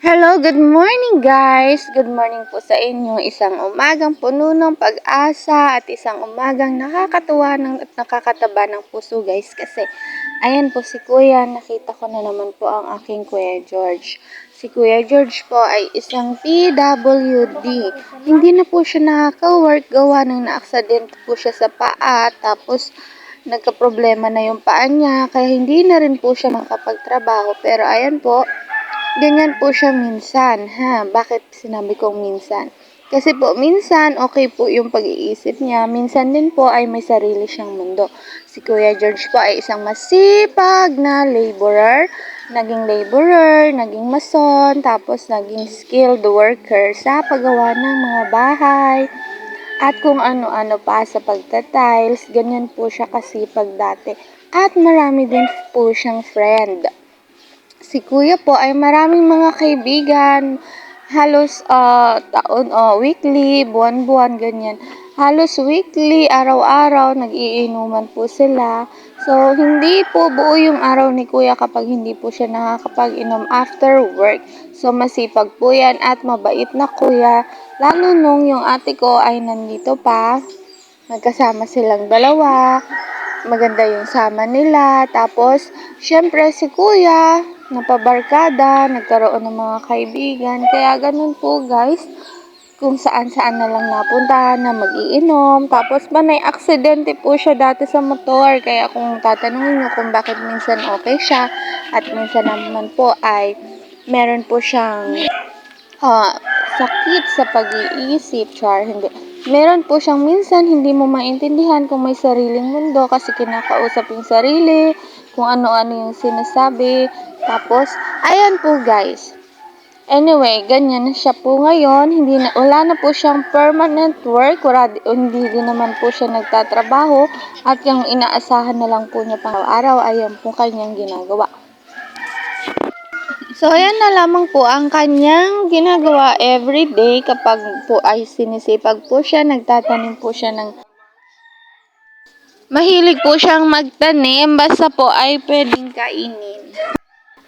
Hello, good morning guys! Good morning po sa inyo. Isang umagang puno ng pag-asa at isang umagang nakakatuwa ng, at nakakataba ng puso guys. Kasi ayan po si Kuya, nakita ko na naman po ang aking Kuya George. Si Kuya George po ay isang PWD. Hindi na po siya nakaka-work gawa ng na-accident po siya sa paa. Tapos nagka-problema na yung paa niya kaya hindi na rin po siya makapagtrabaho. Pero ayan po, Ganyan po siya minsan, ha? Bakit sinabi kong minsan? Kasi po, minsan, okay po yung pag-iisip niya. Minsan din po ay may sarili siyang mundo. Si Kuya George po ay isang masipag na laborer. Naging laborer, naging mason, tapos naging skilled worker sa paggawa ng mga bahay. At kung ano-ano pa sa pagtatiles, ganyan po siya kasipag dati. At marami din po siyang friend si kuya po ay maraming mga kaibigan. Halos uh, taon, uh, weekly, buwan-buwan, ganyan. Halos weekly, araw-araw, nag-iinuman po sila. So, hindi po buo yung araw ni kuya kapag hindi po siya nakakapag-inom after work. So, masipag po yan at mabait na kuya. Lalo nung yung ate ko ay nandito pa. Nagkasama silang dalawa maganda yung sama nila. Tapos, syempre si kuya, napabarkada, nagkaroon ng mga kaibigan. Kaya ganun po guys, kung saan-saan na lang napuntahan na magiinom. Tapos manay aksidente po siya dati sa motor. Kaya kung tatanungin nyo kung bakit minsan okay siya at minsan naman po ay meron po siyang uh, sakit sa pag-iisip. Char, hindi meron po siyang minsan hindi mo maintindihan kung may sariling mundo kasi kinakausap yung sarili, kung ano-ano yung sinasabi. Tapos, ayan po guys. Anyway, ganyan na siya po ngayon. Hindi na, wala na po siyang permanent work. Wala, hindi din naman po siya nagtatrabaho. At yung inaasahan na lang po niya pang araw, ayan po kanyang ginagawa. So, ayan na lamang po ang kanyang ginagawa every day kapag po ay sinisipag po siya, nagtatanim po siya ng Mahilig po siyang magtanim, basta po ay pwedeng kainin.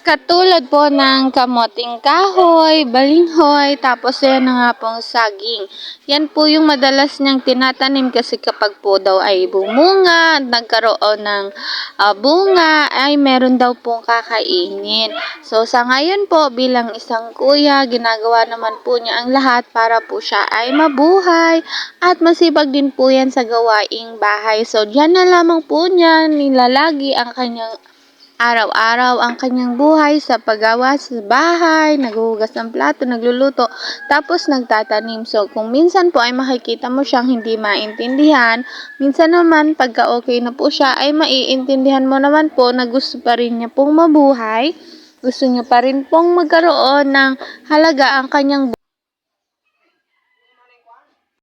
Katulad po ng kamoting kahoy, balinghoy, tapos yan na nga pong saging. Yan po yung madalas niyang tinatanim kasi kapag po daw ay bumunga, nagkaroon ng uh, bunga, ay meron daw pong kakainin. So sa ngayon po bilang isang kuya, ginagawa naman po niya ang lahat para po siya ay mabuhay at masibag din po yan sa gawaing bahay. So diyan na lamang po niya nilalagi ang kanyang Araw-araw ang kanyang buhay sa paggawa sa bahay, naghuhugas ng plato, nagluluto, tapos nagtatanim. So, kung minsan po ay makikita mo siyang hindi maintindihan, minsan naman pagka okay na po siya ay maiintindihan mo naman po na gusto pa rin niya pong mabuhay, gusto niya pa rin pong magkaroon ng halaga ang kanyang buhay.